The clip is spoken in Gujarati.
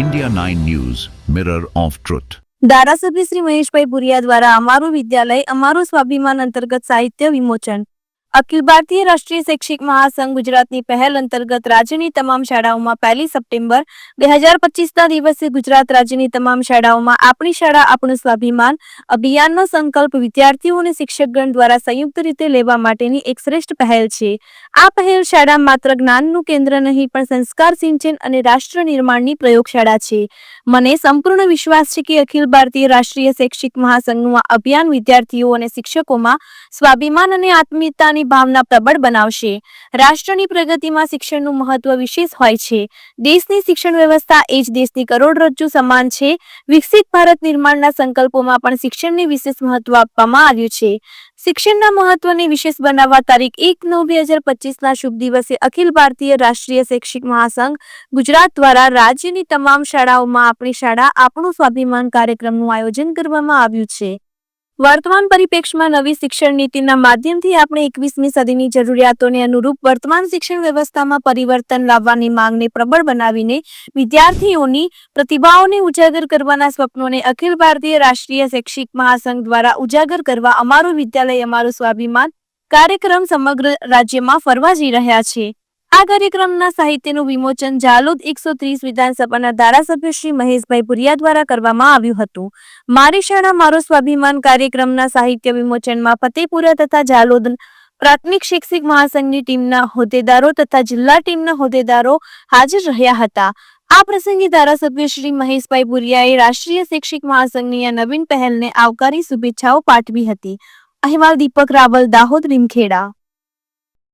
India 9 news mirror of truth ધારાસભ્ય શ્રી મહેશભાઈ ભુરિયા દ્વારા અમારું વિદ્યાલય, અમારું સ્વાભિમાન અંતર્ગત સાહિત્ય વિમોચન. અખિલ ભારતીય રાષ્ટ્રીય શૈક્ષિક મહાસંઘ ગુજરાતની પહેલ અંતર્ગત રાજ્યની તમામ શાળાઓમાં પહેલી સપ્ટેમ્બર બે હજાર પચીસના દિવસે ગુજરાત રાજ્યની તમામ શાળાઓમાં આપણી શાળા આપણું સ્વાભિમાન અભિયાનનો સંકલ્પ વિદ્યાર્થીઓ અને શિક્ષકગણ દ્વારા સંયુક્ત રીતે લેવા માટેની એક શ્રેષ્ઠ પહેલ છે. આ પહેલ શાળા માત્ર જ્ઞાનનું કેન્દ્ર નહીં, પણ સંસ્કાર, સિંચન અને રાષ્ટ્ર નિર્માણની પ્રયોગશાળા છે. મને સંપૂર્ણ વિશ્વાસ છે કે અખિલ ભારતીય રાષ્ટ્રીય શૈક્ષિક મહાસંઘનું આ અભિયાન વિદ્યાર્થીઓ અને શિક્ષકોમાં સ્વાભિમાન અને આત્મીયતાની ભાવના પ્રબળ બનાવશે. રાષ્ટ્રની પ્રગતિમાં શિક્ષણનું મહત્વ વિશેષ હોય છે. દેશની શિક્ષણ વ્યવસ્થા એ જ દેશની કરોડરજ્જુ સમાન છે. વિકસિત ભારત નિર્માણના સંકલ્પોમાં પણ શિક્ષણને વિશેષ મહત્વ આપવામાં આવ્યું છે. શિક્ષણના મહત્વને વિશેષ બનાવવા તારીખ એક નવ બે હજાર પચીસના શુભ દિવસે અખિલ ભારતીય રાષ્ટ્રીય શૈક્ષિક મહાસંઘ ગુજરાત દ્વારા રાજ્યની તમામ શાળાઓમાં આપણી શાળા આપણું સ્વાભિમાન કાર્યક્રમનું આયોજન કરવામાં આવ્યું છે. વર્તમાન પરિપ્રેક્ષમાં નવી શિક્ષણ નીતિના માધ્યમથી આપણે એકવીસમી સદીની જરૂરિયાતોને અનુરૂપ વર્તમાન શિક્ષણ વ્યવસ્થામાં પરિવર્તન લાવવાની માંગને પ્રબળ બનાવીને વિદ્યાર્થીઓની પ્રતિભાઓને ઉજાગર કરવાના સ્વપ્નોને અખિલ ભારતીય રાષ્ટ્રીય શૈક્ષિક મહાસંઘ દ્વારા ઉજાગર કરવા અમારું વિદ્યાલય, અમારું સ્વાભિમાન કાર્યક્રમ સમગ્ર રાજ્યમાં ફરવા જઈ રહ્યા છે. આ કાર્યક્રમના સાહિત્યનું વિમોચન જાલોદ એકસો ત્રીસ વિધાનસભાના ધારાસભ્ય શ્રી મહેશભાઈ ભુરિયા દ્વારા કરવામાં આવ્યું હતું. મારી શાળા, મારો સ્વાભિમાન કાર્યક્રમના સાહિત્ય વિમોચનમાં ફતેપુરા તથા જાલોદ પ્રાથમિક શિક્ષિક મહાસંઘની ટીમના હોદ્દેદારો તથા જિલ્લા ટીમના હોદ્દેદારો હાજર રહ્યા હતા. આ પ્રસંગે ધારાસભ્ય શ્રી મહેશભાઈ ભુરિયાએ રાષ્ટ્રીય શિક્ષિક મહાસંઘની આ નવીન પહેલને આવકારી શુભેચ્છાઓ પાઠવી હતી. અહેવાલ દીપક રાવલ, દાહોદ લીમખેડા